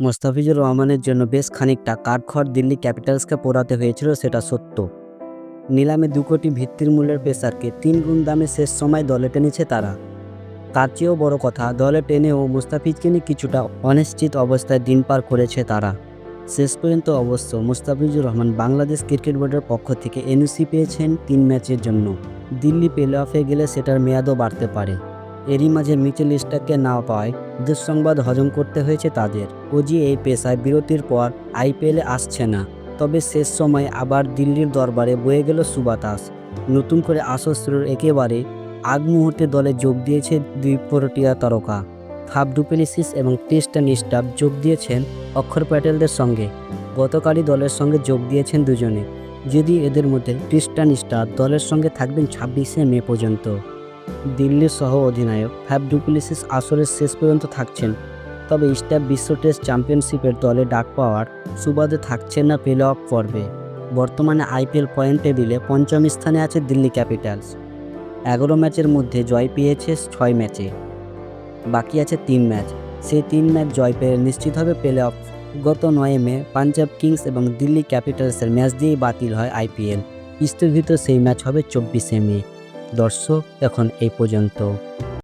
মোস্তাফিজুর রহমানের জন্য বেশ খানিকটা কাঠখড় দিল্লি ক্যাপিটালসকে পোড়াতে হয়েছিল, সেটা সত্য। নিলামে দু কোটি ভিত্তির মূল্যের পেসারকে তিন গুণ দামে শেষ সময় দলে টেনেছে তারা। তার চেয়েও বড় কথা, দলে টেনেও মুস্তাফিজকে নিয়ে কিছুটা অনিশ্চিত অবস্থায় দিন পার করেছে তারা। শেষ পর্যন্ত অবশ্য মুস্তাফিজুর রহমান বাংলাদেশ ক্রিকেট বোর্ডের পক্ষ থেকে এনওসি পেয়েছেন তিন ম্যাচের জন্য। দিল্লি প্লে অফে গেলে সেটার মেয়াদও বাড়তে পারে। এরই মাঝে মিচেল স্টাককে না পাওয়ায় দুঃসংবাদ হজম করতে হয়েছে তাদের। ওজি এই পেশায় বিরতির পর আইপিএলে আসছে না। তবে শেষ সময় আবার দিল্লির দরবারে বয়ে গেল সুবাতাস। নতুন করে আসর একেবারে আগ মুহূর্তে দলে যোগ দিয়েছে দুই প্রোটিয়া তারকা। ফাফ ডুপেলিসিস এবং ক্রিস্টান স্টাফ যোগ দিয়েছেন অক্ষর প্যাটেলদের সঙ্গে। গতকালই দলের সঙ্গে যোগ দিয়েছেন দুজনে। যদি এদের মধ্যে ক্রিস্টান স্টার দলের সঙ্গে থাকবেন ছাব্বিশে মে পর্যন্ত। দিল্লির সহ অধিনায়ক ফ্যাব ডুপ্লিসিস আসরের শেষ পর্যন্ত থাকছেন, তবে স্টাফ বিশ্ব টেস্ট চ্যাম্পিয়নশিপের দলে ডাক পাওয়ার সুবাদে থাকছেন না প্লে অফ পর্বে। বর্তমানে আইপিএল পয়েন্ট টেবিলে পঞ্চম স্থানে আছে দিল্লি ক্যাপিটালস। এগারো ম্যাচের মধ্যে জয় পেয়েছে ছয় ম্যাচে। বাকি আছে তিন ম্যাচ। সেই তিন ম্যাচ জয় পেয়ে নিশ্চিত হবে প্লে অফ। গত নয় মে পাঞ্জাব কিংস এবং দিল্লি ক্যাপিটালসের ম্যাচ দিয়েই বাতিল হয় আইপিএল। স্থগিত সেই ম্যাচ হবে চব্বিশে মে। দর্শক এখন এই পর্যন্ত।